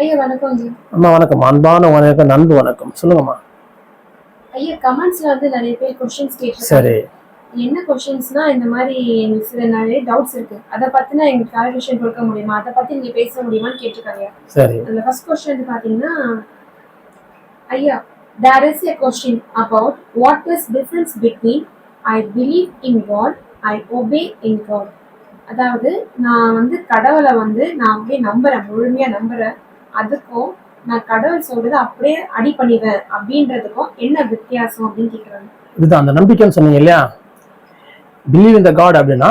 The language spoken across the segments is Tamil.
ஐயா வணக்கம் ஜி. அம்மா வணக்கம். அன்பான வணக்கம் நண்பு வணக்கம். சொல்லுங்கம்மா. ஐயா கமெண்ட்ஸ்ல வந்து நிறைய பேர் கொஸ்டின்ஸ் கேட்டிருக்காங்க. சரி. என்ன கொஸ்டின்ஸ்னா இந்த மாதிரி எங்களுக்கு சில நிறைய டவுட்ஸ் இருக்கு. அதை பத்தின எங்களுக்கு கிளாரிஃபிகேஷன் கொடுக்க முடியுமா? அதை பத்தி நீங்க பேச முடியுமான்னு கேட்டிருக்காங்க சரி. அந்த ஃபர்ஸ்ட் கொஸ்டின் பாத்தீங்கன்னா ஐயா there is a question about what is difference between I believe in God I obey in God அதாவது நான் வந்து கடவுளை வந்து நான் அப்படியே நம்புறேன் முழுமையா நம்புறேன். அதுக்கும் நான் கடவுள் சொல்றதை அப்படியே அடி பண்ணிடுவேன் அப்படின்றதுக்கும் என்ன வித்தியாசம் அப்படின்னு கேக்குறாங்க. இதுதான் அந்த நம்பிக்கைன்னு சொன்னீங்க இல்லையா? பிலீவ் இந்த காட் அப்படின்னா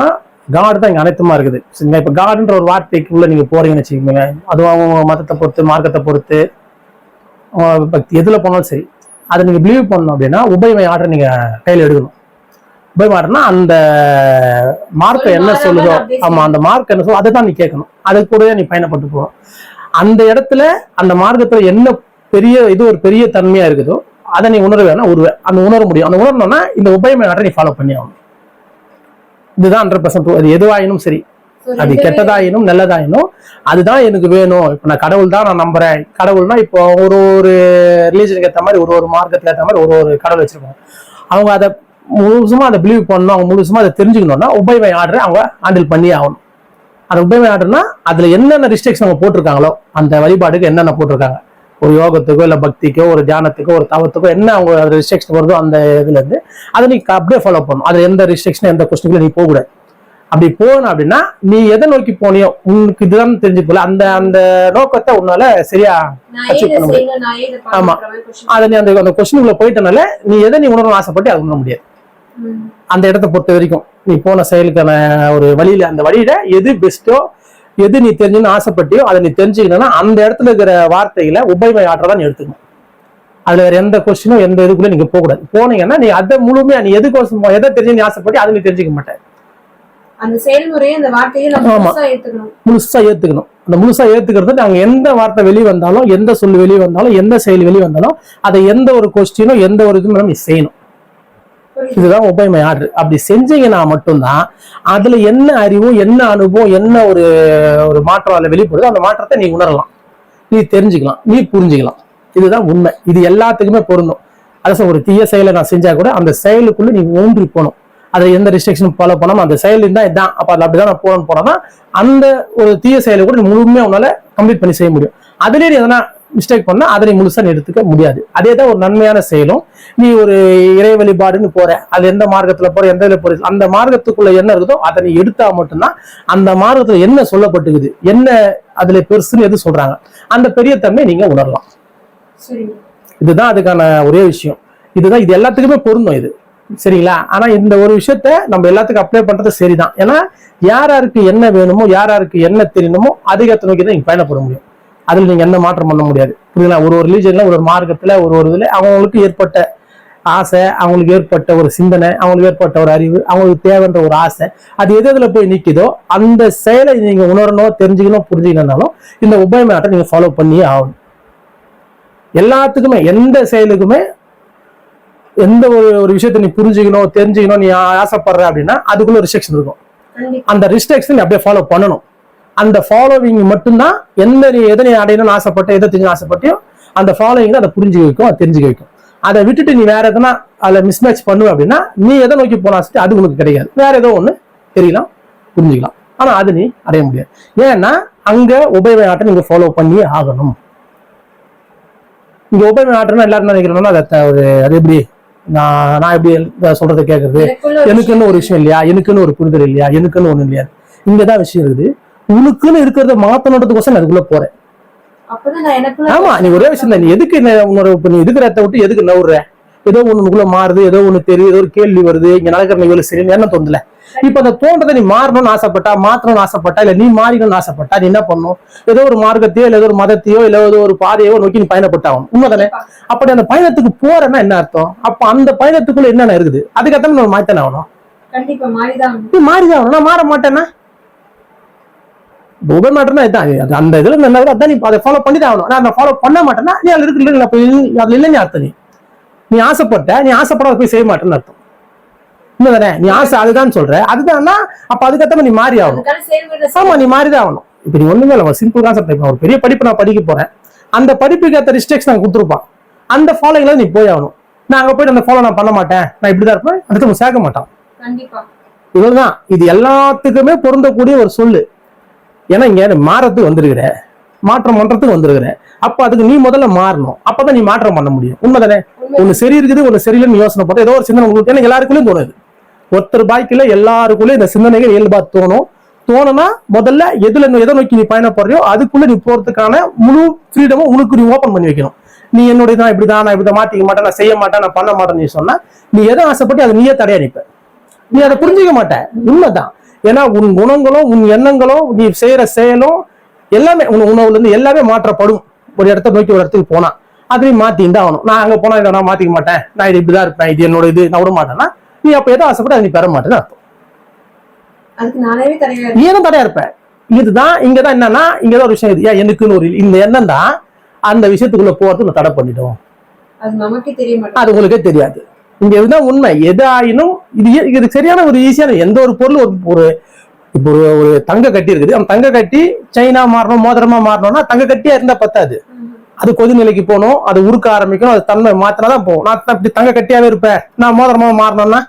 காட் தான் இங்க அனைத்துமா இருக்குது. சரிங்களா? இப்போ காடுன்ற ஒரு வார்த்தைக்குள்ள நீங்க போறீங்கன்னு வச்சுக்கோங்க அதுவும் அவங்க மதத்தை பொறுத்து மார்க்கத்தை பொறுத்து பக்தி எதுல போனாலும் சரி அதை நீங்க பிலீவ் பண்ணணும் அப்படின்னா உபயமை ஆர்டர் நீங்க கையில எடுக்கணும். உபயம் ஆர்டர்னா அந்த மார்க்கை என்ன சொல்லுதோ அப்படியே ஆமா அந்த மார்க் என்ன சொல்லுதோ அதை தான் நீ கேட்கணும். அது கூடவே நீ பயணப்பட்டு போகணும். அந்த இடத்துல அந்த மார்க்கத்துல என்ன பெரிய இது ஒரு பெரிய தன்மையா இருக்குதோ அதை நீ உணர வேணா உருவ அந்த உணர முடியும். அந்த உணரணும்னா இந்த உபயமை ஆர்டர் நீ ஃபாலோ பண்ணி ஆகணும். இதுதான் ஹண்ட்ரட் பர்சன்ட் அது எதுவாயினும் சரி. அது கெட்டதாயினும் நல்லதாயினும் அதுதான் எனக்கு வேணும். இப்போ நான் கடவுள் தான் நான் நம்புறேன். கடவுள்னா இப்போ ஒரு ஒரு ரிலீஜனுக்கு ஏற்ற மாதிரி ஒரு ஒரு மார்க்கத்துக்கு ஏற்ற மாதிரி ஒரு ஒரு கடவுள் வச்சிருக்காங்க அவங்க அதை முழுசுமா அதை பிலீவ் பண்ணணும் அவங்க முழுசுமா அதை தெரிஞ்சுக்கணும்னா உபயமை ஆர்டர் அவங்க ஹேண்டில் பண்ணி ஆகணும். அந்த உபயமை ஆர்டர்னா அதுல என்னென்ன ரிஸ்ட்ரிக்ஷன் அவங்க போட்டிருக்காங்களோ அந்த வழிபாடுக்கு என்னென்ன போட்டிருக்காங்க ஒரு யோகத்துக்கோ இல்ல பக்திக்கோ ஒரு தியானத்துக்கோ ஒரு தவத்துக்கோ என்ன அவங்க ரிஸ்ட்ரிக்ஷன் வருதோ அந்த இதுல இருந்து அதை நீ அப்படியே ஃபாலோ பண்ணணும் அதுல எந்த ரிஸ்ட்ரிக்ஷன் எந்த கொஸ்டின்ல நீ போகக்கூடாது அப்படி போகணும் அப்படின்னா நீ எதை நோக்கி போனியோ உனக்கு இதுதான் தெரிஞ்சு போல அந்த அந்த நோக்கத்தை உன்னால சரியா இதை பண்ண முடியும். ஆமா. அதை நீ அந்த அந்த கொஸ்டினுக்குள்ள போயிட்டனால நீ எதை நீ உணரணும் ஆசைப்பட்டு அதை உணர முடியாது. அந்த இடத்த பொறுத்த வரைக்கும். நீ போன செயலுக்கான ஒரு வழியில அந்த வழியில எது பெஸ்ட்டோ எது நீ தெரிஞ்சுன்னு ஆசைப்பட்டியோ அதை நீ தெரிஞ்சுக்கணும்னா அந்த இடத்துல இருக்கிற வார்த்தைகளை உபயமை ஆற்றதான் நீ எடுத்துக்கணும். அதுல வேற எந்த கொஸ்டினும் எந்த இதுக்குள்ள நீங்க போகக்கூடாது. போனீங்கன்னா நீ அதை முழுமையா நீ எதுக்கோசம் எதை தெரிஞ்சு நீ ஆசைப்பட்டு அதை நீ தெரிஞ்சுக்க மாட்டேன். அந்த செயல்முறையை அந்த வார்த்தையை. முழுசா ஏத்துக்கணும். அந்த முழுசா ஏத்துக்கிறது நாங்க எந்த வார்த்தை வெளியே வந்தாலும் எந்த சொல் வெளியே வந்தாலும் எந்த செயல் வெளியே வந்தாலும் அதை எந்த ஒரு கொஸ்டினோ எந்த ஒரு இதுவும் நீ செய்யணும். இதுதான் ஒப்பைமை ஆர்டர் அப்படி செஞ்சீங்கன்னா மட்டும்தான் அதுல என்ன அறிவும் என்ன அனுபவம் என்ன ஒரு ஒரு மாற்றம் அதில் வெளிப்படுதோ அந்த மாற்றத்தை நீ உணரலாம். நீ தெரிஞ்சுக்கலாம் நீ புரிஞ்சுக்கலாம். இதுதான் உண்மை. இது எல்லாத்துக்குமே பொருந்தும். அதான் ஒரு தீய செயலை நான் செஞ்சா கூட அந்த செயலுக்குள்ள நீ ஊன்றி போகணும். அதுல எந்த ரெஸ்ட்ரிக்ஷனும் ஃபாலோ பண்ணாம அந்த செயல் இருந்தா இதான். அப்ப அதுல அப்படிதான் நான் போகணும் போனோம்னா அந்த ஒரு தீய செயலை கூட நீ முழுமையா உன்னால கம்ப்ளீட் பண்ணி செய்ய முடியும். அதுலேயே எதனா மிஸ்டேக் பண்ணா அதை நீ முழுசா எடுத்துக்க முடியாது. அதே தான் ஒரு நன்மையான செயலும். நீ ஒரு இறை வழிபாடுன்னு போற அது எந்த மார்க்கத்துல போற எந்த இதுல போற அந்த மார்க்கத்துக்குள்ள என்ன இருக்குதோ அதை நீ எடுத்தா மட்டும்தான் அந்த மார்க்கத்துல என்ன சொல்லப்பட்டுக்குது என்ன அதுல பெருசுன்னு எது சொல்றாங்க அந்த பெரிய தன்மை நீங்க உணரலாம். இதுதான் அதுக்கான ஒரே விஷயம். இதுதான் இது எல்லாத்துக்குமே பொருந்தும் இது. சரிங்களா? ஆனா இந்த ஒரு விஷயத்த நம்ம எல்லாத்துக்கும் அப்ளை பண்றது சரிதான். ஏன்னா யார் யாருக்கு என்ன வேணுமோ யார் யாருக்கு என்ன தெரியணுமோ அதிகத்தை நோக்கி தான் நீங்க பயணப்பட முடியும். அதுல நீங்க என்ன மாற்றம் பண்ண முடியாது. புரியுங்களா ஒரு ஒரு ரிலீஜன்ல ஒரு ஒரு மார்க்கத்துல ஒரு ஒரு இதுல அவங்களுக்கு ஏற்பட்ட ஆசை அவங்களுக்கு ஏற்பட்ட ஒரு சிந்தனை அவங்களுக்கு ஏற்பட்ட ஒரு அறிவு அவங்களுக்கு தேவைன்ற ஒரு ஆசை அது எது எதுல போய் நிக்குதோ அந்த செயலை நீங்க உணரணும் தெரிஞ்சுக்கணும் புரிஞ்சுக்கணும்னாலும் இந்த உபயமாட்டை நீங்க ஃபாலோ பண்ணியே ஆகணும். எல்லாத்துக்குமே எந்த செயலுக்குமே எந்த ஒரு ஒரு விஷயத்தை நீ புரிஞ்சுக்கணும் தெரிஞ்சுக்கணும் நீ ஆசைப்படுற அப்படின்னா அதுக்குள்ள ரிஸ்ட்ரிக்ஷன் இருக்கும். அந்த ரிஸ்ட்ரிக்ஷன் நீ அப்படியே ஃபாலோ பண்ணணும். அந்த ஃபாலோவிங் மட்டும்தான் எந்த நீ எதை நீ அடையணும்னு ஆசைப்பட்ட எதை தெரிஞ்சு ஆசைப்பட்டியோ அந்த ஃபாலோவிங் அதை புரிஞ்சுக்க வைக்கும் அதை தெரிஞ்சுக்க வைக்கும். அதை விட்டுட்டு நீ வேற எதனா அதில் மிஸ்மேட்ச் பண்ணுவ அப்படின்னா நீ எதை நோக்கி போனா அது உனக்கு கிடைக்காது வேற ஏதோ ஒண்ணு தெரியலாம் புரிஞ்சுக்கலாம். ஆனா அது நீ அடைய முடியாது. ஏன்னா அங்க உபயோக ஆட்டை நீங்க ஃபாலோ பண்ணியே ஆகணும். இங்க உபயோக ஆட்டம்னா எல்லாரும் நினைக்கிறோம்னா அதை ஒரு அது எப்படி? நான் நான் எப்படி சொல்றதை கேட்கறது எனக்குன்னு ஒரு விஷயம் இல்லையா? எனக்குன்னு ஒரு புரிதல் இல்லையா? எனக்குன்னு ஒண்ணு இல்லையா? இங்கதான் விஷயம் இருக்குது. உனக்குன்னு இருக்கிறத மாத்தணுன்றதுக்கோசம் நான் அதுக்குள்ள போறேன். ஆமா நீ ஒரே விஷயம் தான். நீ எதுக்கு உன்னோட நீ இருக்கிற இடத்த விட்டு எதுக்கு நவுற ஏதோ ஒண்ணுக்குள்ள மாறுது ஏதோ ஒண்ணு தெரியுது ஏதோ ஒரு கேள்வி வருது இங்க நடக்கிற நிகழ்வு சரி என்ன தோந்தல இப்ப அந்த தோன்றதை நீ மாறணும்னு ஆசைப்பட்டா மாற்றணும்னு ஆசைப்பட்டா இல்ல நீ மாறிக்கணும்னு ஆசைப்பட்டா நீ என்ன பண்ணும்? ஏதோ ஒரு மார்க்கத்தையோ இல்ல ஏதோ ஒரு மதத்தையோ இல்ல ஏதோ ஒரு பாதையோ நோக்கி நீ பயணப்பட்டாகும் உண்மைதானே? அப்படி அந்த பயணத்துக்கு போறேன்னா என்ன அர்த்தம்? அப்ப அந்த பயணத்துக்குள்ள என்னென்ன இருக்குது? அதுக்கேற்ற நம்ம மாத்தானே ஆகணும். மாறிதான் நான் மாற மாட்டேன்னா? உப மாட்டேன்னா இதான். அந்த இதுல என்ன அதான் நீ அதை ஃபாலோ பண்ணி தான் ஆகணும் நான் ஃபாலோ பண்ண மாட்டேன்னா நீ அதுல இருக்கு இல்லை இது- அதுல இல்லைன்னு அர்த்தம் நீ நீ ஆசைப்பட்ட நீ ஆசைப்படாத போய் செய்ய மாட்டேன்னு அர்த்தம். உண்மைதானே நீ ஆசை அதுதான் சொல்ற. அதுதான்னா அப்ப அதுக்கேற்ற நீ மாறி ஆகணும். ஆமா நீ மாறிதான் ஆகணும். இப்போ நீ ஒண்ணுமே இல்லை சிம்பிள் கான்செப்ட் இப்போ ஒரு பெரிய படிப்பு நான் படிக்க போறேன். அந்த படிப்புக்கு ஏற்ற ரிஸ்ட்ரிக்ஸ் நான் கொடுத்துருப்பான். அந்த ஃபாலோல நீ போய் ஆகணும். நான் அங்க போயிட்டு அந்த ஃபாலோ நான் பண்ண மாட்டேன். நான் இப்படிதான் இருப்பேன். அடுத்து சேர்க்க மாட்டான். கண்டிப்பா. இவ்வளவுதான். இது எல்லாத்துக்குமே பொருந்தக்கூடிய ஒரு சொல்லு. ஏன்னா இங்க மாறத்துக்கு வந்திருக்கிற. மாற்றம் பண்றதுக்கு வந்திருக்கிற. அப்ப அதுக்கு நீ முதல்ல மாறணும். அப்பதான் நீ மாற்றம் பண்ண முடியும். உண்மைதானே? உண்மை. ஒண்ணு சரி இருக்குது ஒண்ணு சரியில்லைன்னு யோசனை போட்டு ஏதோ ஒரு சிந்தனை உங்களுக்கு ஏன்னா எல்லாருக்குள்ளயும் தோணுது ஒருத்தர் பாய்க்குள்ள எல்லாருக்குள்ளயும் இந்த சிந்தனைகள் இயல்பா தோணும். தோணுனா முதல்ல எதுல எதை நோக்கி நீ பயணப்படுறியோ அதுக்குள்ள நீ போறதுக்கான முழு ஃப்ரீடமும் உனக்கு நீ ஓபன் பண்ணி வைக்கணும். நீ என்னுடைய தான் இப்படிதான் நான் இப்படி மாத்திக்க மாட்டேன் நான் செய்ய மாட்டேன் நான் பண்ண மாட்டேன்னு சொன்னா நீ எதை ஆசைப்பட்டு அதை நீயே தடையா நீ அதை புரிஞ்சுக்க மாட்ட. உண்மைதான். ஏன்னா உன் குணங்களும் உன் எண்ணங்களும் நீ செய்யற செயலும் எல்லாமே உன் உணவுல இருந்து எல்லாமே மாற்றப்படும். ஒரு இடத்த நோக்கி ஒரு இடத்துக்கு போனா. அது நீ மாத்தின்னு தான் ஆகணும். நான் அங்க போனா இதை நான் மாத்திக்க மாட்டேன். நான் இது இப்படிதான் இருப்பேன். இது என்னோட இது. நான் விட மாட்டேன்னா நீ அப்ப எதை ஆசைப்பட்டு அதை நீ பெற மாட்டேன்னு அர்த்தம். அதுக்கு நானே தடையா நீ தான் தடையா இருப்ப. இதுதான் இங்கதான் என்னன்னா இங்கதான் ஒரு விஷயம் இது. ஏன் எனக்குன்னு ஒரு இந்த எண்ணம் தான் அந்த விஷயத்துக்குள்ள போறதுக்கு நான் தடை மாட்டேன் அது உங்களுக்கே தெரியாது. இங்க இதுதான் உண்மை. எது ஆயினும் இது இது சரியான ஒரு ஈஸியான எந்த ஒரு பொருள் ஒரு ஒரு இப்போ ஒரு ஒரு தங்க கட்டி இருக்குது. அந்த தங்க கட்டி செயினா மாறணும் மோதிரமா மாறணும்னா தங்க கட்டியா இருந்தா பத்தாது. அது கொதிநிலைக்கு போகணும் அது உருக்க ஆரம்பிக்கணும் அது தன்மை மாத்தினாதான் போகும். நான் இப்படி தங்க கட்டியாவே இருப்பேன். நான் மோதிரமா மாறணும்னா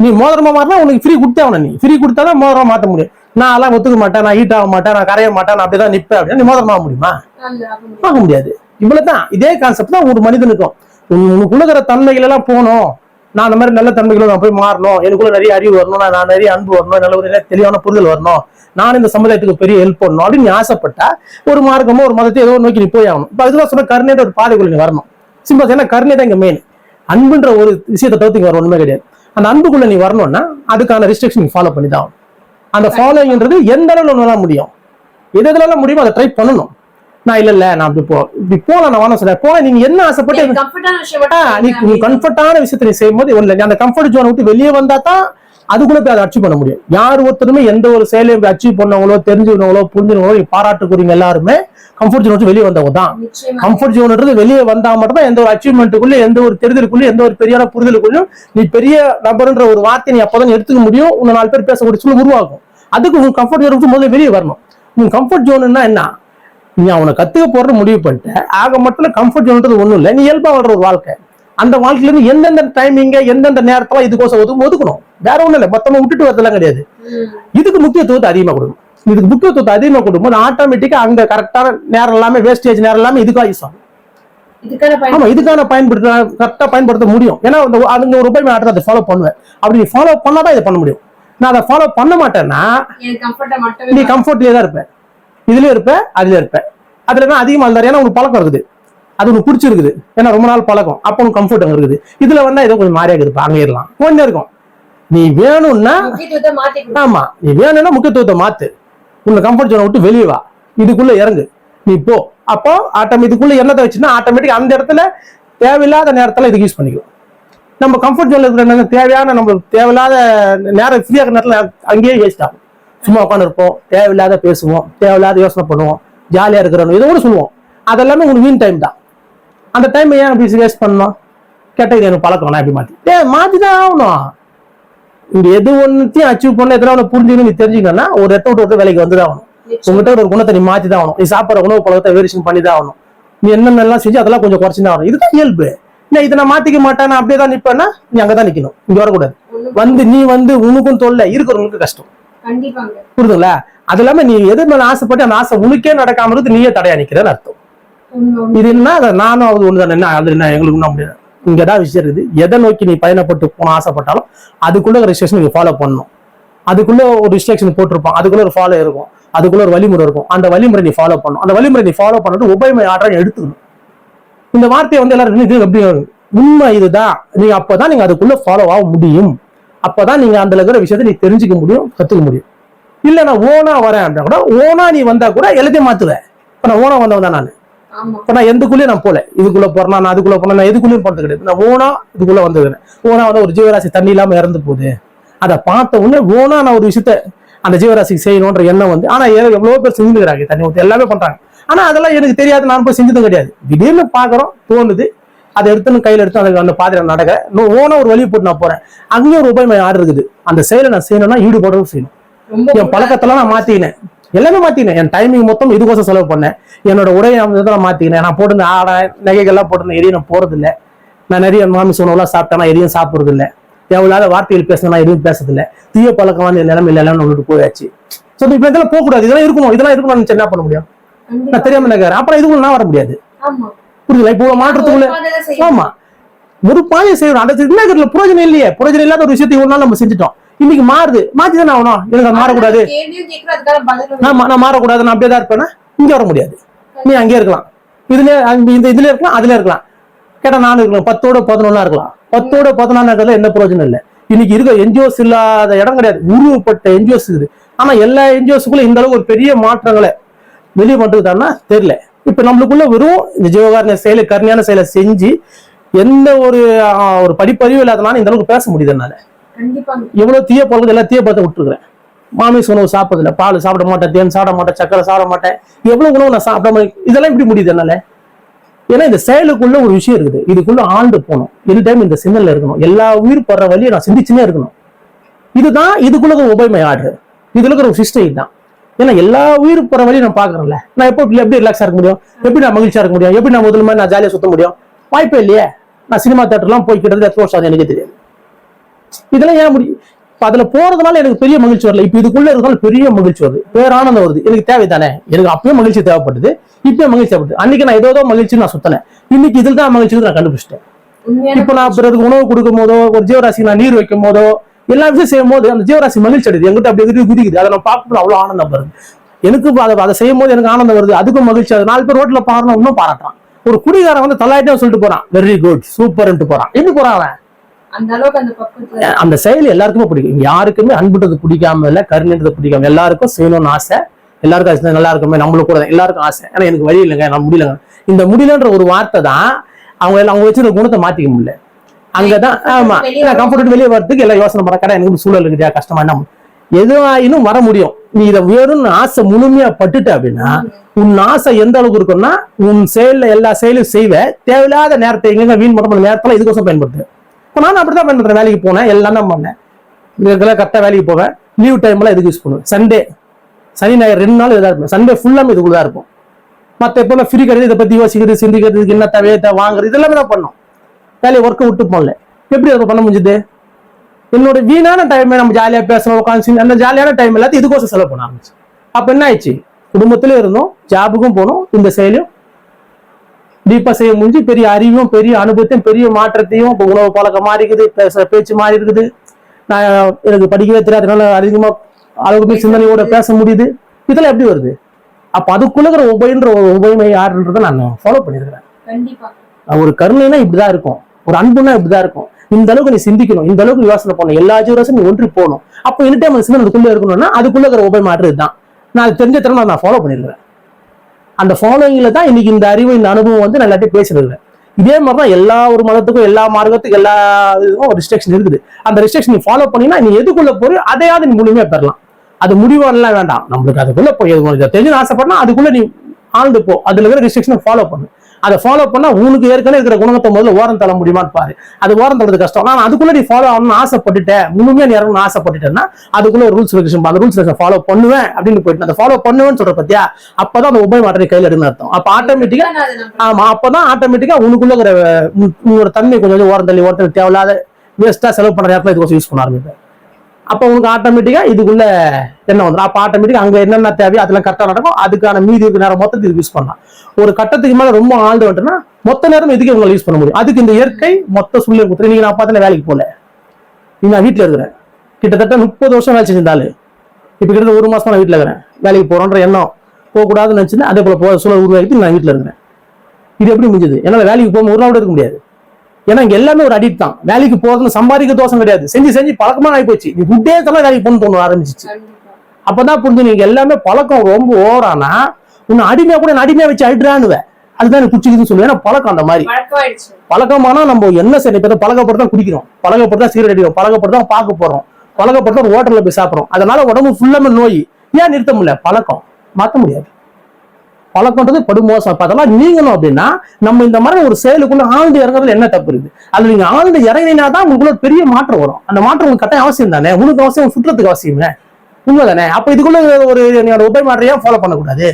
நீ மோதிரமா மாறினா உனக்கு ஃப்ரீ கொடுத்தே ஆகணும் நீ. ஃப்ரீ கொடுத்தாதான் மோதிரமா மாத்த முடியும். நான் எல்லாம் ஒத்துக்க மாட்டேன் நான் ஹீட் ஆக மாட்டேன் நான் கரைய மாட்டேன் நான் அப்படிதான் நிப்பேன் அப்படின்னா நீ மோதிரமா ஆக முடியுமா. பார்க்க முடியாது. இவ்வளவுதான். இதே கான்செப்ட் தான் ஒரு மனிதனுக்கும். உன் உனக்குள்ள இருக்கிற தன்மைகள் எல்லாம் போகணும். நான் அந்த மாதிரி நல்ல தன்மைகளை நான் போய் மாறணும். எனக்குள்ள நிறைய அறிவு வரணும். நான் நிறைய அன்பு வரணும். நல்ல ஒரு தெளிவான புரிதல் வரணும். நான் இந்த சமுதாயத்துக்கு பெரிய ஹெல்ப் பண்ணணும் அப்படின்னு ஆசைப்பட்டா ஒரு மார்க்கமோ ஒரு மதத்தை ஏதோ நோக்கி நீ போய் ஆகணும். இப்போ அதுதான் சொன்ன கருணைன்ற ஒரு பாதைக்குள்ள நீ வரணும். சிம்பிள் ஏன்னா கருணை தான் இங்கே மெயின் அன்புன்ற ஒரு விஷயத்தை தவிர்த்து இங்கே வர கிடையாது. அந்த அன்புக்குள்ள நீ வரணும்னா அதுக்கான ரெஸ்ட்ரிக்ஷன் நீ ஃபாலோ பண்ணி தான் அந்த ஃபாலோயிங்ன்றது எந்த அளவில் உன்னால முடியும். எது எதுலாம் முடியுமோ அதை ட்ரை பண்ணணும். நான் இல்ல இல்ல நான் அப்படி போ இப்படி போலாம் நான் வேணும் சொல்றேன் போல நீங்க என்ன ஆசைப்பட்டு நீ கம்ஃபர்டான விஷயத்தை நீ செய்யும்போது ஒண்ணு இல்ல, அந்த கம்ஃபர்ட் ஜோனை விட்டு வெளியே வந்தா தான் அதுக்குள்ள போய் அதை அச்சீவ் பண்ண முடியும். யார் ஒருத்தருமே எந்த ஒரு செயலையும் அச்சீவ் பண்ணவங்களோ புரிஞ்சுக்கணவங்களோ நீ பாராட்டுக்குறீங்க எல்லாருமே கம்ஃபர்ட் ஜோன் வெளியே வந்தவங்க தான். கம்ஃபர்ட் ஜோன்ன்றது வெளியே வந்தா மட்டும் தான் எந்த ஒரு அச்சீவ்மெண்ட்டுக்குள்ள எந்த ஒரு தெரிதலுக்குள்ள எந்த ஒரு பெரியான புரிதலுக்குள்ளும் நீ பெரிய நபர்ன்ற ஒரு வார்த்தையை நீ அப்பதான் எடுத்துக்க முடியும். உன்னை நாலு பேர் பேசக்கூடிய சூழல் உருவாகும். அதுக்கு உன் கம்ஃபர்ட் ஜோன் விட்டு முதல்ல வெளியே வரணும். உன் கம்ஃபர்ட் ஜோன்னா என்ன? நீ அவனை கத்துக்க போற முடிவு பண்ணிட்ட. ஆக மட்டும் கம்ஃபர்ட் ஜோன்றது ஒண்ணும் இல்லை. நீ இயல்பா வாழ்ற ஒரு வாழ்க்கை. அந்த வாழ்க்கையில இருந்து எந்தெந்த டைமிங்க எந்தெந்த நேரத்துல இதுக்கோசம் ஒதுக்கு ஒதுக்கணும். வேற ஒண்ணும் இல்லை. மொத்தமா விட்டுட்டு வரதெல்லாம் கிடையாது. இதுக்கு முக்கியத்துவத்தை அதிகமா கொடுக்கணும். இதுக்கு முக்கியத்துவத்தை அதிகமா கொடுக்கும்போது ஆட்டோமேட்டிக்கா அங்க கரெக்டான நேரம் எல்லாமே வேஸ்டேஜ் நேரம் எல்லாமே இதுக்காக யூஸ் ஆகும். ஆமா இதுக்கான பயன்படுத்த கரெக்டா பயன்படுத்த முடியும். ஏன்னா அந்த அதுங்க ஒரு ரூபாய் ஆட்டத்தை அதை ஃபாலோ பண்ணுவேன். அப்படி நீ ஃபாலோ பண்ணாதான் இதை பண்ண முடியும். நான் அதை ஃபாலோ பண்ண மாட்டேன்னா நீ கம்ஃபர்ட்லயே தான் இருப்ப இதுலயும் இருப்ப அதுல இருப்ப. அதுல தான் அதிகமா இருந்தாரு ஏன்னா உனக்கு பழக்கம் இருக்குது. அது உனக்கு பிடிச்சிருக்குது. ஏன்னா ரொம்ப நாள் பழக்கம். அப்போ உனக்கு கம்ஃபர்ட் அங்க இருக்குது. இதுல வந்தா ஏதோ கொஞ்சம் மாறியா இருக்குதுப்பா அங்கே இருக்கலாம் கொஞ்சம் இருக்கும். நீ வேணும்னா. ஆமா. நீ வேணும்னா முக்கியத்துவத்தை மாத்து. உன்னை கம்ஃபர்ட் ஜோனை விட்டு வெளியே வா. இதுக்குள்ள இறங்கு. நீ போ. அப்போ ஆட்டம் இதுக்குள்ள என்னத்தை வச்சுன்னா ஆட்டோமேட்டிக் அந்த இடத்துல தேவையில்லாத நேரத்துல இதுக்கு யூஸ் பண்ணிக்கலாம். நம்ம கம்ஃபர்ட் ஜோன்ல இருக்கிற தேவையான நம்ம தேவையில்லாத நேரம் ஃப்ரீயா இருக்கிற நேரத்துல அங்கேயே வேஸ்ட் ஆகும். சும்மா உட்காந்து இருப்போம் தேவையில்லாத பேசுவோம். தேவையில்லாத யோசனை பண்ணுவோம். ஜாலியா இருக்கிறோம். இதோ கூட சொல்லுவோம். அதெல்லாமே உங்களுக்கு வீண் டைம் தான். அந்த டைம் ஏன் அப்படி வேஸ்ட் பண்ணணும்? கேட்ட இது எனக்கு பழக்கம். நான் எப்படி மாத்தி? ஏ மாத்தி தான் ஆகணும். இங்க எது ஒன்னுத்தையும் அச்சீவ் பண்ண எத்தனை ஒன்று புரிஞ்சுக்கணும் நீ தெரிஞ்சுக்கணும்னா ஒரு இடத்த விட்டு ஒரு வேலைக்கு வந்து தான் ஆகணும். உங்ககிட்ட ஒரு குணத்தை நீ மாத்தி தான் ஆகணும். நீ சாப்பிட்ற உணவு பழக்கத்தை வேரியேஷன் பண்ணி தான் ஆகணும். நீ என்னென்னலாம் செஞ்சு அதெல்லாம் கொஞ்சம் குறைச்சு தான் ஆகணும். இதுதான் இயல்பு. நான் இதை நான் மாத்திக்க மாட்டேன். நான் அப்படியே தான் நிப்பேன்னா நீ அங்கதான் நிக்கணும். இங்க வரக்கூடாது. வந்து நீ வந்து உனக்கும் தொல்லை. இருக்கிறவங்களுக்கு கஷ்டம். புரியுதுங்களா அது இல்லாம நீ எது மேல ஆசைப்பட்டு அந்த ஆசை உனக்கே நடக்காம இருந்து நீயே தடையா நிக்கிறேன்னு அர்த்தம். இது என்ன? நானும் அது ஒண்ணுதான். என்ன? அது என்ன? எங்களுக்கு ஒன்றும் முடியாது இங்கதான் விஷயம் இருக்குது. எதை நோக்கி நீ பயணப்பட்டு போன ஆசைப்பட்டாலும் அதுக்குள்ள ஒரு ரெஸ்ட்ரிக்ஷன் நீங்க ஃபாலோ பண்ணணும். அதுக்குள்ள ஒரு ரெஸ்ட்ரிக்ஷன் போட்டிருப்பான். அதுக்குள்ள ஒரு ஃபாலோ இருக்கும். அதுக்குள்ள ஒரு வழிமுறை இருக்கும். அந்த வழிமுறை நீ ஃபாலோ பண்ணணும். அந்த வழிமுறை நீ ஃபாலோ பண்ணிட்டு உபயமை ஆற்றல் எடுத்துக்கணும். இந்த வார்த்தையை வந்து எல்லாரும் எப்படி? உண்மை இதுதான். நீங்க அப்பதான் நீங்க அதுக்குள்ள ஃபாலோ ஆக முடியும். அப்பதான் நீங்க அந்த இருக்கிற விஷயத்தை நீ தெரிஞ்சுக்க முடியும் கத்துக்க முடியும். இல்ல நான் ஓனா வரேன் அப்படின்னா கூட ஓனா நீ வந்தா கூட எல்லாத்தையும் மாத்துவேன். இப்ப நான் ஓனா வந்தவன் தான் நான். இப்ப நான் எதுக்குள்ளேயும் நான் போல. இதுக்குள்ள போறேன் நான் அதுக்குள்ள போறேன் நான் எதுக்குள்ளேயும் போறது கிடையாது. நான் ஓனா இதுக்குள்ள வந்துருக்கேன் ஓனா வந்து ஒரு ஜீவராசி தண்ணி இல்லாம இறந்து போகுது. அதை பார்த்த உடனே ஓனா நான் ஒரு விஷயத்த அந்த ஜீவராசிக்கு செய்யணுன்ற எண்ணம் வந்து ஆனா எவ்வளவு பேர் செஞ்சுக்கிறாங்க தண்ணி ஊத்தி எல்லாமே பண்றாங்க. ஆனா அதெல்லாம் எனக்கு தெரியாது நான் போய் செஞ்சதும் கிடையாது. திடீர்னு பாக்குறோம் தோணுது அதை எடுத்து கையில எடுத்து அந்த அந்த பாதையில நடக்க. ஓனா ஒரு வழி போட்டு நான் போறேன். அங்கேயும் ஒரு உபயமை ஆடு இருக்குது. அந்த செயலை நான் செய்யணும்னா ஈடுபாடும் செய்யணும். என் பழக்கத்தெல்லாம் நான் மாத்திக்கினேன். எல்லாமே மாத்தினேன் என் டைமிங் மொத்தம் இதுக்கோசம் செலவு பண்ணேன். என்னோட உடை அமைச்சதை நான் மாத்திக்கினேன். நான் போட்டிருந்த ஆடை நகைகள்லாம் போட்டிருந்தேன். எதையும் நான் போறது இல்ல நான் நிறைய மாமிச உணவுலாம் சாப்பிட்டேன். நான் எதையும் சாப்பிடுறது இல்ல எவ்வளவு வார்த்தைகள் பேசினா எதுவும் பேசுறது இல்ல தீய பழக்கமான நிலைமை இல்லைன்னு விட்டு போயாச்சு. ஸோ இப்ப இதெல்லாம் போகக்கூடாது. இதெல்லாம் இருக்கணும். இதெல்லாம் இருக்கணும் என்ன பண்ண முடியும்? நான் தெரியாம நினைக்கிறேன் அப்புறம் இதுக்குள்ள நான் வர முடியாது. புரியுதுல? இப்போ ஒரு மாற்றத்துக்குள்ள. ஆமா. ஒரு பாதையை செய்யணும். அந்த இல்ல புரோஜனம் இல்லையே. புரோஜனம் இல்லாத ஒரு விஷயத்தை ஒரு நாள் நம்ம செஞ்சுட்டோம். இன்னைக்கு மாறுது. மாத்தி தானே ஆகணும்? எனக்கு அது மாறக்கூடாது நான் நான் மாறக்கூடாது நான் அப்படியே தான் இருப்பேன்னா இங்க வர முடியாது. நீ அங்கே இருக்கலாம். இதுல இந்த இதுல இருக்கலாம் அதுல இருக்கலாம். கேட்டா நானும் இருக்கலாம். பத்தோட பதினொன்னா இருக்கலாம். பத்தோட பதினொன்னா இருக்கிறதுல எந்த பிரயோஜனம் இல்லை. இன்னைக்கு இருக்க என்ஜிஓஸ் இல்லாத இடம் கிடையாது. உருவப்பட்ட என்ஜிஓஸ் இருக்குது. ஆனா எல்லா என்ஜிஓஸுக்குள்ள இந்த அளவுக்கு ஒரு பெரிய மாற்றங்களை வெளியே பண்ணிருக்காருன்னா தெரியல. இப்ப நம்மளுக்குள்ள வெறும் இந்த ஜீவகாரண செயலை கருணையான செயலை செஞ்சு எந்த ஒரு ஒரு படிப்பறிவு இல்லாதனால இந்த அளவுக்கு பேச முடியுது என்னால. எவ்வளவு தீய பழக்கத்தை எல்லாம் தீய பழத்தை விட்டுருக்கிறேன். மாமிச உணவு சாப்பிடல பால் சாப்பிட மாட்டேன் தேன் சாப்பிட மாட்டேன் சக்கரை சாப்பிட மாட்டேன். எவ்வளவு உணவு நான் சாப்பிட மாட்டேன் இதெல்லாம் இப்படி முடியுது என்னால? ஏன்னா இந்த செயலுக்குள்ள ஒரு விஷயம் இருக்குது. இதுக்குள்ள ஆழ்ந்து போகணும். எனி டைம் இந்த சிந்தனையில இருக்கணும். எல்லா உயிர் படுற வழியை நான் சிந்திச்சுனே இருக்கணும். இதுதான் இதுக்குள்ள ஒரு உபயமை ஆடுறது இதுல இருக்கிற ஒரு சிஸ்டம் தான் ஏன்னா எல்லா உயிர் போற வழியும் நான் பாக்குறேன்ல நான் எப்போ எப்படி ரிலாக்ஸா இருக்க முடியும்? எப்படி நான் மகிழ்ச்சியா இருக்க முடியும்? எப்படி நான் முதல்ல மாதிரி நான் ஜாலியா சுத்த முடியும்? வாய்ப்பே இல்லையே. நான் சினிமா தேட்டர்லாம் போய் கிட்டத்தட்ட எத்தனை வருஷம் எனக்கு தெரியாது. இதெல்லாம் ஏன் முடியும் இப்ப அதுல போறதுனால எனக்கு பெரிய மகிழ்ச்சி வரல. இப்ப இதுக்குள்ள இருக்கிறதால பெரிய மகிழ்ச்சி வருது. பேரானந்தம் வருது. எனக்கு தேவைதானே. எனக்கு அப்பயும் மகிழ்ச்சி தேவைப்படுது. இப்பயும் மகிழ்ச்சி தேவைப்படுது. அன்னைக்கு நான் ஏதோ ஏதோ மகிழ்ச்சி நான் சுத்தினேன் இன்னைக்கு இதில் தான் மகிழ்ச்சி நான் கண்டுபிடிச்சிட்டேன். இப்ப நான் பிறருக்கு உணவு கொடுக்கும் போதோ ஒரு ஜீவராசிக்கு நான் நீர் வைக்கும் போதோ எல்லா விஷயம் செய்யும் போது அந்த ஜீவராசி மகிழ்ச்சி அடையுது. எங்கிட்ட அப்படி எதிரி குதிக்குது. அதை நான் பார்க்கும்போது அவ்வளவு ஆனந்தம் வருது. எனக்கு அதை அதை செய்யும் போது எனக்கு ஆனந்தம் வருது. அதுக்கும் மகிழ்ச்சி. அது நாலு பேர் ரோட்ல பாருங்க இன்னும் பாராட்டுறான். ஒரு குடிகாரன் வந்து தள்ளாயிட்டே சொல்லிட்டு போறான். வெரி குட் சூப்பர்ன்ட்டு போறான். எப்படி போறான் அவன்? அந்த செயல் எல்லாருக்குமே பிடிக்கும். யாருக்குமே அன்புன்றது பிடிக்காம இல்ல கருணைன்றது பிடிக்காம எல்லாருக்கும் செய்யணும்னு ஆசை. எல்லாருக்கும் ஆசை. நல்லா இருக்குமே. நம்மளுக்கு கூட எல்லாருக்கும் ஆசை. ஆனா எனக்கு வழி இல்லைங்க. நான் முடியலங்க. இந்த முடியலன்ற ஒரு வார்த்தை தான் அவங்க அவங்க வச்சிருக்க குணத்தை மாத்திக்க முடியல. அங்கதான் ஆமா. நான் கம்ஃபர்ட் வெளியே வரதுக்கு எல்லாம் யோசனை பண்ண கடை எனக்கு சூழல் இருக்குதா கஷ்டமா என்ன? எதுவாயினும் வர முடியும். நீ இதை வேணும்னு ஆசை முழுமையா பட்டுட்ட அப்படின்னா உன் ஆசை எந்த அளவுக்கு இருக்கும்னா உன் செயல்ல எல்லா செயலும் செய்வ. தேவையில்லாத நேரத்தை எங்க வீண் பண்ண நேரத்துல இதுக்கோசம் பயன்படுத்து. இப்போ நான் அப்படிதான் பயன்படுத்துறேன். வேலைக்கு போனேன் எல்லாம் தான் பண்ணேன். இதுக்கெல்லாம் கரெக்டாக வேலைக்கு போவேன் லீவ் டைம்ல இதுக்கு யூஸ் பண்ணுவேன் சண்டே சனி ஞாயிறு ரெண்டு நாள் இதாக இருப்பேன். சண்டே ஃபுல்லாமே இதுக்குள்ள தான் இருக்கும் மற்ற எப்போ ஃப்ரீ கிடையாது. இதை பத்தி யோசிக்கிறது சிந்திக்கிறது இதுக்கு என்ன தேவையை தேவை வாங்குறது இதெல்லாமே தான் பண்ணோம். வேலையை ஒர்க்கை விட்டு போகல. எப்படி அதை பண்ண முடிஞ்சுது? என்னோட வீணான டைமை நம்ம ஜாலியா பேசணும் உட்காந்து அந்த ஜாலியான டைம் எல்லாத்தையும் இதுக்கோசம் செலவு பண்ண ஆரம்பிச்சு. அப்ப என்ன ஆயிடுச்சு? குடும்பத்திலே இருந்தோம் ஜாபுக்கும் போனோம் இந்த செயலையும் டீப்பா செய்ய முடிஞ்சு பெரிய அறிவும் பெரிய அனுபவத்தையும் பெரிய மாற்றத்தையும் இப்போ உணவு பழக்கம் மாறி இருக்குது பேச பேச்சு மாறி இருக்குது. நான் எனக்கு படிக்கவே தெரியாதனால அதிகமா அளவுக்கு சிந்தனையோட பேச முடியுது. இதெல்லாம் எப்படி வருது? அப்ப அதுக்குள்ள இருக்கிற உபயன்ற ஒரு உபயமை யாருன்றதை நான் ஃபாலோ பண்ணியிருக்கிறேன். ஒரு கருணைனா இப்படிதான் இருக்கும். ஒரு அன்புனா இப்படிதான் இருக்கும். இந்த அளவுக்கு நீ சிந்திக்கணும். இந்த அளவுக்கு யோசனை பண்ணணும். எல்லா ஜீவராசும் நீ ஒன்றி போகணும். அப்போ எனி டைம் சிந்தனை அதுக்குள்ளே இருக்கணும்னா அதுக்குள்ள இருக்கிற ஒவ்வொரு மாற்று தான் நான் அது தெரிஞ்ச திறமை நான் ஃபாலோ பண்ணிருக்கிறேன். அந்த ஃபாலோயிங்கில் தான் இன்னைக்கு இந்த அறிவு இந்த அனுபவம் வந்து நான் எல்லாத்தையும் பேசிருக்கிறேன் இதே மாதிரி தான் எல்லா ஒரு மதத்துக்கும் எல்லா மார்க்கத்துக்கும் எல்லா இதுக்கும் ஒரு ரிஸ்ட்ரிக்ஷன் இருக்குது. அந்த ரிஸ்ட்ரிக்ஷன் நீ ஃபாலோ பண்ணினா நீ எதுக்குள்ள போறியோ அதையாவது நீ முழுமையாக பெறலாம். அது முடிவாடலாம் வேண்டாம். நம்மளுக்கு அதுக்குள்ளே போய் எது உனக்கு தெரிஞ்சு ஆசைப்படனா அதுக்குள்ள நீ ஆழ்ந்து போ. அதுல இருக்கிற ரிஸ்ட்ரிக்ஷனை ஃபாலோ பண்ணு. அதை ஃபாலோ பண்ணா உனக்கு ஏற்கனவே இருக்கிற குணத்தை முதல்ல ஓரம் தள்ள முடியுமான்னு பாரு. அது ஓரம் தள்ளுறது கஷ்டம். நான் அதுக்குள்ள நீ ஃபாலோ ஆகணும்னு ஆசைப்பட்டுட்டேன். முழுமையா நீ இறங்கணும்னு ஆசைப்பட்டுட்டேன்னா அதுக்குள்ள ரூல்ஸ் ரெகுலேஷன் அந்த ரூல்ஸ் ஃபாலோ பண்ணுவேன் அப்படின்னு போயிட்டு அதை ஃபாலோ பண்ணுவேன்னு சொல்ற பத்தியா? அப்பதான் அந்த உபய மாற்றத்தை கையில எடுன்னு அர்த்தம். அப்ப ஆட்டோமேட்டிக்கா ஆமா அப்பதான் ஆட்டோமேட்டிக்கா உனக்குள்ள இருக்கிற உன்னோட தன்மை கொஞ்சம் கொஞ்சம் ஓரம் தள்ளி ஓரம் தேவையில்லாத வேஸ்டா செலவு பண்ற நேரத்துல இதுக்கு யூஸ் பண்ண ஆரம்பிப்பேன். அப்போ உங்களுக்கு ஆட்டோமேட்டிக்கா இதுக்குள்ள என்ன வந்துடும் அப்போ ஆட்டோமேட்டிக்காக அங்கே என்னென்ன தேவையோ அதெல்லாம் கரெக்டாக நடக்கும். அதுக்கான மீதி இருக்கிற நேரம் மொத்தத்தை இதுக்கு யூஸ் பண்ணலாம். ஒரு கட்டத்துக்கு மேலே ரொம்ப ஆழ்ந்து வந்துட்டுனா மொத்த நேரம் இதுக்கு உங்களை யூஸ் பண்ண முடியும்? அதுக்கு இந்த இயற்கை மொத்த சூழ்நிலை கொடுத்து நீங்கள் நான் பார்த்தா வேலைக்கு போகல. நீங்கள் நான் வீட்டில் இருக்கிறேன். கிட்டத்தட்ட முப்பது வருஷம் வேலை செஞ்சிருந்தாலும் இப்போ கிட்டத்தட்ட ஒரு மாசமா நான் வீட்டில் இருக்கிறேன். வேலைக்கு போகிறோன்ற எண்ணம் போகக்கூடாதுன்னு நினச்சிருந்தேன். அதே போல் போக சூழல் உருவாக்கி நான் வீட்டில் இருக்கிறேன். இது எப்படி முடிஞ்சது? என்னால் வேலைக்கு போக ஒரு நாள் கூட இருக்க முடியாது. ஏன்னா இங்க எல்லாமே ஒரு அடிக்ட் தான். வேலைக்கு போறதுல சம்பாதிக்க தோசம் கிடையாது. செஞ்சு செஞ்சு பழக்கமா ஆகி போச்சு. நீ குட்டே தலை வேலைக்கு போகணும்னு தோண ஆரம்பிச்சிச்சு. அப்பதான் புரிஞ்சு நீங்க எல்லாமே பழக்கம் ரொம்ப ஓவரானா உன்னை அடிமையா கூட அடிமையா வச்சு அழுறானுவ அதுதான் எனக்கு குச்சிக்குதுன்னு சொல்லுவேன் ஏன்னா பழக்கம் அந்த மாதிரி. பழக்கமானா நம்ம என்ன சரி இப்ப பழக்கப்பட்டு தான் குடிக்கிறோம். பழக்கப்பட்டு தான் சீரட் அடிக்கிறோம். பழக்கப்பட்டு தான் பார்க்க போறோம் பழக்கப்பட்டு தான் ஹோட்டல்ல போய் சாப்பிடுறோம். அதனால உடம்பு ஃபுல்லாமே நோய். ஏன் நிறுத்த முடியல? பழக்கம். மாத்த முடியாது. பழக்கம்ன்றது படுமோசம் அதெல்லாம் நீங்கணும் அப்படின்னா நம்ம இந்த மாதிரி ஒரு செயலுக்குள்ள ஆழ்ந்து இறங்குறதுல என்ன தப்பு இருக்கு அதுல நீங்க ஆழ்ந்து இறங்கினா தான் உங்களுக்குள்ள பெரிய மாற்றம் வரும். அந்த மாற்றம் உங்களுக்கு கட்டாயம் அவசியம் தானே? உனக்கு அவசியம் சுற்றுறதுக்கு அவசியமே. உண்மைதானே? அப்ப இதுக்குள்ள ஒரு அதை உபய மாற்றையா ஃபாலோ பண்ணக்கூடாது.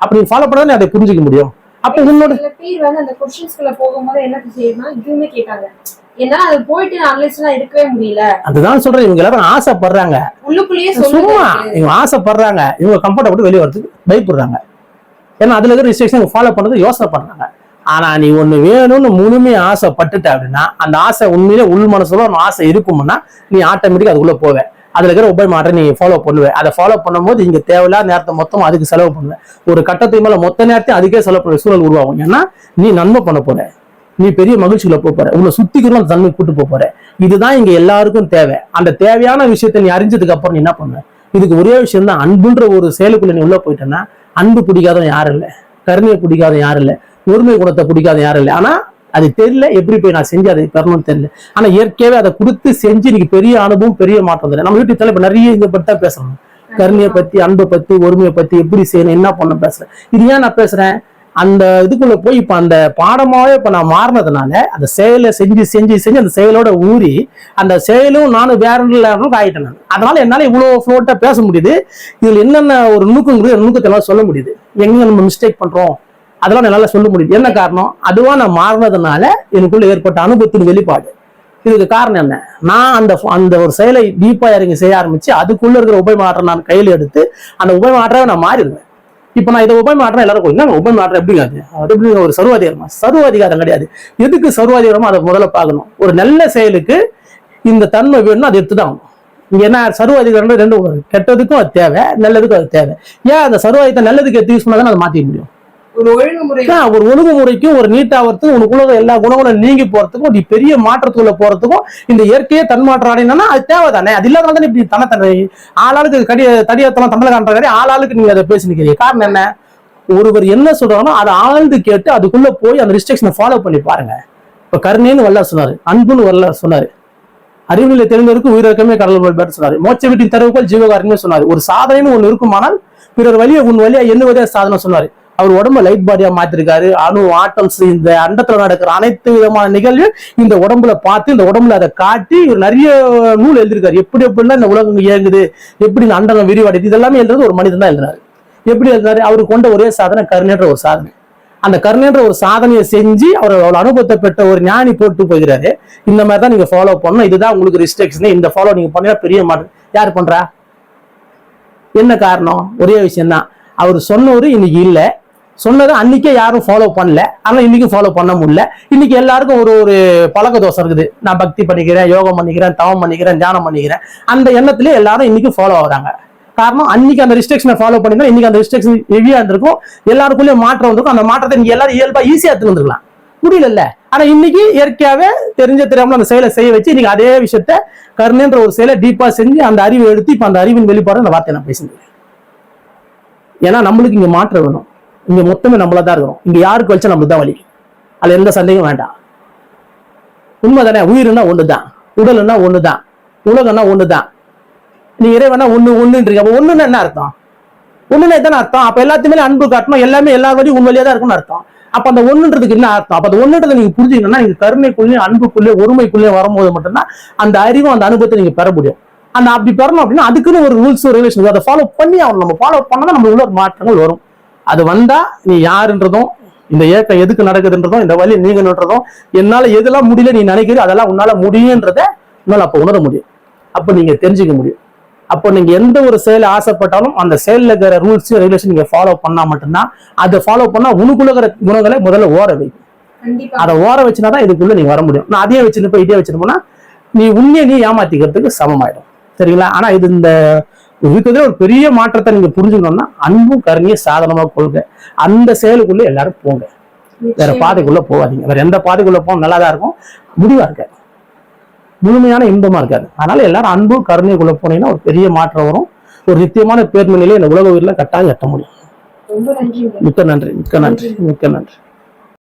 அப்படி ஃபாலோ பண்ணா அதை புரிஞ்சுக்க முடியும். அப்ப உன்னோட சில பேர் வந்து அந்த கொஸ்டின்ஸ்குள்ள போகும்போது என்ன செய்யணும்னா இதுவுமே கேட்டாங்க. ஏன்னா அது போயிட்டு அனலைஸ்லாம் இருக்கவே முடியல. அதுதான் சொல்றேன். இவங்க எல்லாரும் ஆசைப்படுறாங்க. சும்மா இவங்க ஆசைப்படுறாங்க. இவங்க கம்ஃபர்ட்டை விட்டு வெளியே வரதுக்கு பயப்படுறாங்க. ஏன்னா அதில் இருக்கிற ரிஸ்ட்ரிக்ஷன் ஃபாலோ பண்ணுறது யோசனை பண்ணுறாங்க ஆனால் நீ ஒன்று வேணும்னு முழுமையாக ஆசைப்பட்டுட்ட அப்படின்னா அந்த ஆசை உண்மையிலே உள் மனசுல ஒரு ஆசை இருக்கும்னா நீ ஆட்டோமேட்டிக்காக அதுக்குள்ளே போவேன் அதில் இருக்கிற உபய மாற்றம் நீ ஃபாலோ பண்ணுவ. அதை ஃபாலோ பண்ணும்போது இங்கே தேவையில்லாத நேரத்தை மொத்தம் அதுக்கு செலவு பண்ணுவேன் ஒரு கட்டத்துக்கு மேலே மொத்த நேரத்தையும் அதுக்கே செலவு பண்ணுற சூழல் உருவாகும். ஏன்னா நீ நன்மை பண்ண போற. நீ பெரிய மகிழ்ச்சிக்குள்ள போக போற. உங்களை சுத்திக்கிறோம் அந்த தன்மை கூட்டு போக போற. இதுதான் இங்க எல்லாருக்கும் தேவை. அந்த தேவையான விஷயத்தை நீ அறிஞ்சதுக்கு அப்புறம் நீ என்ன பண்ணுவேன் இதுக்கு ஒரே விஷயம் தான் அன்புன்ற ஒரு செயலுக்குள்ள நீ உள்ள போயிட்டேன்னா அன்பு பிடிக்காதவன் யாரும் இல்லை கருணையை பிடிக்காதவன் யாரும் இல்லை ஒருமை குணத்தை பிடிக்காத யாரும் இல்லை ஆனால் அது தெரியல. எப்படி போய் நான் செஞ்சு அதை பெறணும்னு தெரியல. ஆனா இயற்கையாவே அதை கொடுத்து செஞ்சு இன்னைக்கு பெரிய அனுபவம் பெரிய மாற்றம் தெரியல நம்ம வீட்டு தலைப்பு நிறைய இதை பற்றி தான் பேசணும். கருணையை பத்தி அன்பை பத்தி ஒருமையை பத்தி எப்படி செய்யணும் என்ன பண்ண பேசுறேன் இது ஏன் நான் பேசுறேன்? அந்த இதுக்குள்ள போய் இப்ப அந்த பாடமாவே இப்ப நான் மாறினதுனால அந்த செயலை செஞ்சு செஞ்சு செஞ்சு அந்த செயலோட ஊறி அந்த செயலும் நானும் வேற லெவலுக்கு ஆயிட்டேன் நான். அதனால என்னால இவ்வளவு ஃப்ளோட்டா பேச முடியுது. இதுல என்னென்ன ஒரு நுணுக்கங்கிறது நுணுக்கத்தை எல்லாம் சொல்ல முடியுது? எங்க நம்ம மிஸ்டேக் பண்றோம்? அதெல்லாம் என்னால சொல்ல முடியுது. என்ன காரணம்? அதுவா நான் மாறினதுனால எனக்குள்ள ஏற்பட்ட அனுபவத்தின் வெளிப்பாடு. இதுக்கு காரணம் என்ன? நான் அந்த அந்த ஒரு செயலை டீப்பா இறங்கி செய்ய ஆரம்பிச்சு அதுக்குள்ள இருக்கிற உபயமாற்றம் நான் கையில் எடுத்து அந்த உபய நான் மாறிடுவேன். இப்போ நான் இதை உபய மாற்றம் எல்லாரும் என்ன உபய மாற்றம் எப்படி அது? அது எப்படி ஒரு சர்வாதிகாரமா? சர்வாதிகாரம் கிடையாது. எதுக்கு சர்வாதிகாரமோ அதை முதல்ல பார்க்கணும். ஒரு நல்ல செயலுக்கு இந்த தன்மை வேணும்னா அதை எடுத்து தான் சர்வாதிகாரம் ரெண்டு கெட்டதுக்கும் அது தேவை நல்லதுக்கும் அது தேவை. ஏன் அந்த சர்வாதிகாரத்தை நல்லதுக்கு எடுத்து யூஸ் பண்ணாதான் அதை மாற்றிக்க முடியும்? ஒரு ஒழுங்குமுறைக்கும் ஒரு நீட்டாவதுக்கும் உனக்குள்ள எல்லா குணங்களும் நீங்கி போறதுக்கும் நீ பெரிய மாற்றத்துக்குள்ள போறதுக்கும் இந்த இயற்கையே தன்மாற்றம் அடையினா அது தேவைதானே? அது இல்லாதனால தானே இப்படி தன தன்னை ஆளாளுக்கு கடி தடியத்தெல்லாம் தமிழ் காண்ற மாதிரி ஆளாளுக்கு நீங்க அதை பேசி காரணம் என்ன? ஒருவர் என்ன சொல்றாங்களோ அதை ஆழ்ந்து கேட்டு அதுக்குள்ள போய் அந்த ரிஸ்ட்ரிக்ஷனை ஃபாலோ பண்ணி பாருங்க. இப்ப கருணைன்னு வரல சொன்னாரு அன்புன்னு வரல சொன்னாரு. அறிவியலை தெரிந்தவருக்கு உயிரிழக்கமே கடல் பேர் சொன்னாரு. மோட்ச வீட்டின் தரவுக்குள் ஜீவகாரமே சொன்னாரு. ஒரு சாதனைன்னு ஒன்று இருக்குமானால் பிறர் வழியை உன் வழியா எண்ணுவதே சாதனை சொன்னாரு. அவர் உடம்ப லைட் பாடியா மாத்திருக்காரு. அணு ஆட்டம்ஸ் இந்த அண்டத்துல நடக்கிற அனைத்து விதமான நிகழ்வு இந்த உடம்புல பார்த்து இந்த உடம்புல அதை காட்டி இவர் நிறைய நூல் எழுதியிருக்காரு. எப்படி எப்படிலாம் இந்த உலகம் இயங்குது எப்படி இந்த அண்டலம் விரிவடைது இதெல்லாமே எழுதுறது ஒரு மனிதன் தான் எழுதினாரு எப்படி எழுதினாரு அவர் கொண்ட ஒரே சாதனை கருணைன்ற ஒரு சாதனை. அந்த கருணைன்ற ஒரு சாதனையை செஞ்சு அவர் அவ்வளோ அனுபவத்தை பெற்ற ஒரு ஞானி போட்டு போகிறாரு இந்த மாதிரி தான் நீங்க ஃபாலோ பண்ணணும். இதுதான் உங்களுக்கு ரிஸ்ட்ரிக்ஷன் இந்த ஃபாலோ நீங்க பண்ணா பெரிய மாற்றம் யார் பண்றா? என்ன காரணம்? ஒரே விஷயம் தான் அவர் சொன்னவரு இன்னைக்கு இல்லை. சொன்னதை அன்னைக்கே யாரும் ஃபாலோ பண்ணல. ஆனால் இன்னைக்கும் ஃபாலோ பண்ண முடியல. இன்னைக்கு எல்லாருக்கும் ஒரு ஒரு பழக்க தோசை இருக்குது. நான் பக்தி பண்ணிக்கிறேன் யோகம் பண்ணிக்கிறேன் தவம் பண்ணிக்கிறேன் தியானம் பண்ணிக்கிறேன். அந்த எண்ணத்திலே எல்லாரும் இன்னைக்கு ஃபாலோ ஆகுறாங்க. காரணம் அன்னைக்கு அந்த ரிஸ்ட்ரிக்ஷனை ஃபாலோ பண்ணிருந்தா இன்னைக்கு அந்த ரிஸ்ட்ரிக்ஷன் ஹெவியா இருந்திருக்கும். எல்லாருக்குள்ளேயும் மாற்றம் வந்திருக்கும். அந்த மாற்றத்தை நீங்க எல்லாரும் இயல்பா ஈஸியா எடுத்துருந்துருக்கலாம் முடியல ஆனா இன்னைக்கு இயற்கையாவே தெரிஞ்ச தெரியாமல அந்த செயலை செய்ய வச்சு இன்னைக்கு அதே விஷயத்த கருணைன்ற ஒரு செயலை டீப்பா செஞ்சு அந்த அறிவை எடுத்து இப்ப அந்த அறிவின் வெளிப்பாடு அந்த வார்த்தை நான் பேசுகிறேன் ஏன்னா நம்மளுக்கு இங்க மாற்றம் வேணும். இங்க மொத்தமே நம்மள தான் இருக்கிறோம். இங்க யாருக்கு வச்சா நம்மளுக்கு தான் வலி? அதுல எந்த சந்தேகம் வேண்டாம். உண்மைதானே? உயிர்னா ஒண்ணுதான். உடல்னா ஒண்ணுதான். உலகம்னா ஒண்ணுதான். நீ இறைவனா ஒண்ணு ஒண்ணுன்றீங்க. அப்ப ஒண்ணுன்னா என்ன அர்த்தம்? ஒண்ணுன்னா தானே அர்த்தம்? அப்ப எல்லாத்தையுமே அன்பு காட்டணும். எல்லாமே எல்லா வரையும் உண்மையிலே தான் இருக்கும்னு அர்த்தம். அப்ப அந்த ஒண்ணுன்றதுக்கு என்ன அர்த்தம்? அப்ப அந்த ஒண்ணுன்றதை நீங்க புரிஞ்சுக்கணும்னா நீங்க கருணைக்குள்ளேயும் அன்புக்குள்ளேயும் ஒருமைக்குள்ளேயும் வரும்போது மட்டும்தான் அந்த அறிவும் அந்த அனுபவத்தை நீங்க பெற முடியும். அந்த அப்படி பெறணும் அப்படின்னா அதுக்குன்னு ஒரு ரூல்ஸ் ரெகுலேஷன் அதை ஃபாலோ பண்ணி அவன் நம்ம ஃபாலோ பண்ணா நம்ம உள்ள மாற்றங்கள் வரும். அது வந்தா நீ யாருன்றதும் இந்த இயக்கம் எதுக்கு நடக்குதுன்றதும் இந்த வழி நீங்கன்றதும் என்னால எதெல்லாம் முடியல நீ நினைக்கிறீ அதெல்லாம் உன்னால முடியுன்றத உன்னால அப்ப உணர முடியும். அப்ப நீங்க தெரிஞ்சுக்க முடியும். அப்போ நீங்க எந்த ஒரு செயலை ஆசைப்பட்டாலும் அந்த செயல்ல இருக்கிற ரூல்ஸ் ரெகுலேஷன் நீங்க ஃபாலோ பண்ணா மட்டும்தான் அதை ஃபாலோ பண்ணா உனக்குள்ள இருக்கிற குணங்களை முதல்ல ஓர வைக்கும் அதை ஓர வச்சுனா தான் இதுக்குள்ள நீங்க வர முடியும். நான் அதையே வச்சுட்டு போய் இதே வச்சுட்டு போனா நீ உண்மையை நீ ஏமாத்திக்கிறதுக்கு சமமாயிடும். சரிங்களா? ஆனா இது இந்த இருக்கிறதுல ஒரு பெரிய மாற்றத்தை நீங்க புரிஞ்சுக்கணும்னா அன்பும் கருணையும் சாதனமா கொள்க அந்த செயலுக்குள்ள எல்லாரும் போங்க. வேற. பாதைக்குள்ள போகாதீங்க. வேற எந்த பாதைக்குள்ள போக நல்லா தான் இருக்கும். முடிவா இருக்காது. முழுமையான இன்பமா இருக்காது. அதனால எல்லாரும் அன்பும் கருணைக்குள்ள போனீங்கன்னா ஒரு பெரிய மாற்றம் வரும். ஒரு நித்தியமான பேர்ம நிலையை இந்த உலக உயிரில கட்டாயம் எட்ட முடியும். மிக்க நன்றி. மிக்க நன்றி. மிக்க நன்றி.